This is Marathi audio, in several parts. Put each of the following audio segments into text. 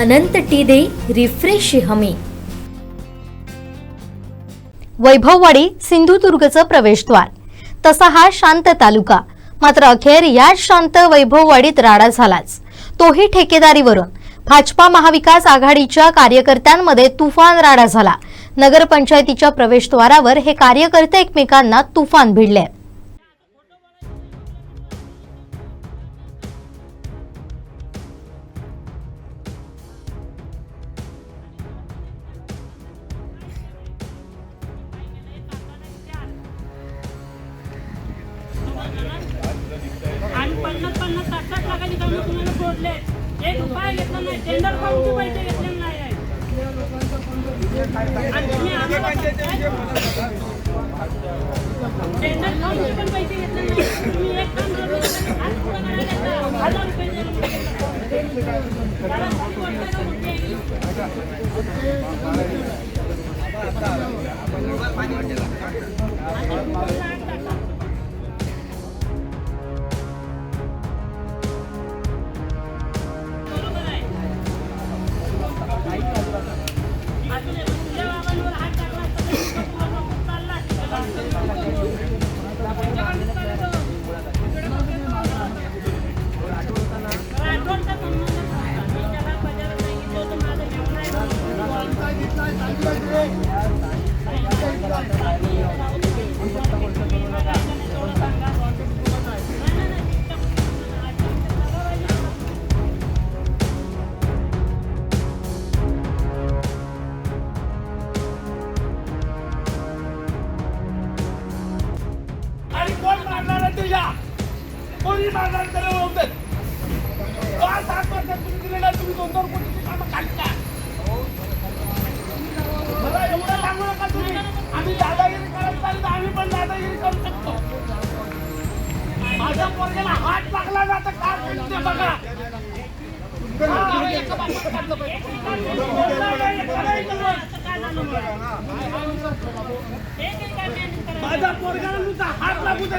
अनंत टी दे रिफ्रेश हमी. वैभववाडी सिंधुदुर्गचं प्रवेशद्वार. तसा हा शांत तालुका. मात्र अखेर या शांत वैभववाडीत राडा झालाच. तोही ठेकेदारीवरून. भाजपा महाविकास आघाडीच्या कार्यकर्त्यांमध्ये तुफान राडा झाला. नगरपंचायतीच्या प्रवेशद्वारावर हे कार्यकर्ते एकमेकांना तुफान भिडले पन्नास पन्नास साठ साठ लाखाची कामं तुम्हाला सोडले एक रुपया घेतला नाही टेंडर फॉर्मचे पैसे घेतले नाही आणि तुम्ही आम्हाला टेंडर फॉर्मचे पण पैसे घेतले नाही. तुम्ही एक काम करू आज पुढं करायला हजार रुपये द्या. त्याला किती वर्षाला मोठी आहे तुम्ही तुम्ही दोन दोन कोटीची कामं काढता मला एवढं सांगू नका तुम्ही आम्ही दादागिरी करत नाही तर आम्ही पण दादागिरी करू शकतो माझ्या पोरग्याला हात लागला जातं का बघा माझ्या पोरग्याला नुसता हात लागू दे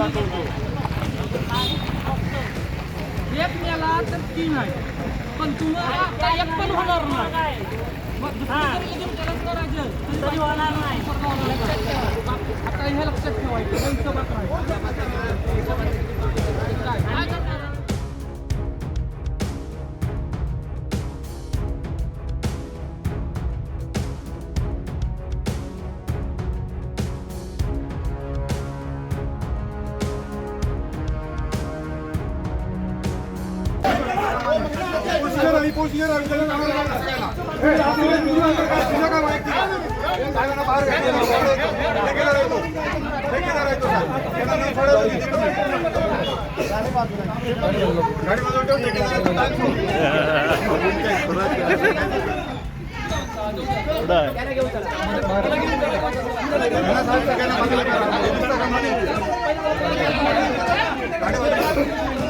मग एक मेला तर तीन आहे. पण तुम्हाला एक पण होणार नाही. विवेकातील व्यवहार इश्यू आहे, चालू आहे. गुन्हा दाखल करावा गुन्हा लागेल दाखल करा. तुम्ही जाऊ. तुम्ही बघा सर हे करायचं तुम्ही असं हे हे करू नका त्याला विचारतो, साहेब, त्याला दहा वेळा फोन लावला दहा वेळा फोन लावला तो काय करतो माहिती आहे हा काय करतो बोलतो होय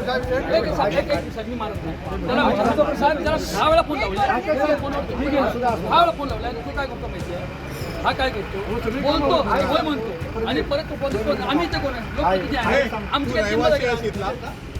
आम्ही- चार फोटो द्या मग. हे तिथं काय? नाही, नाही, नाही. काय करतो बोलतो भेटलं. काय आधार कार्ड वाढवायचं नाही.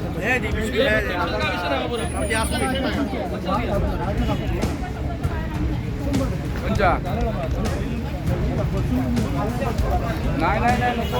विषय नाही बरं हे असं भेटलं नाही. नाही नाही नाही नको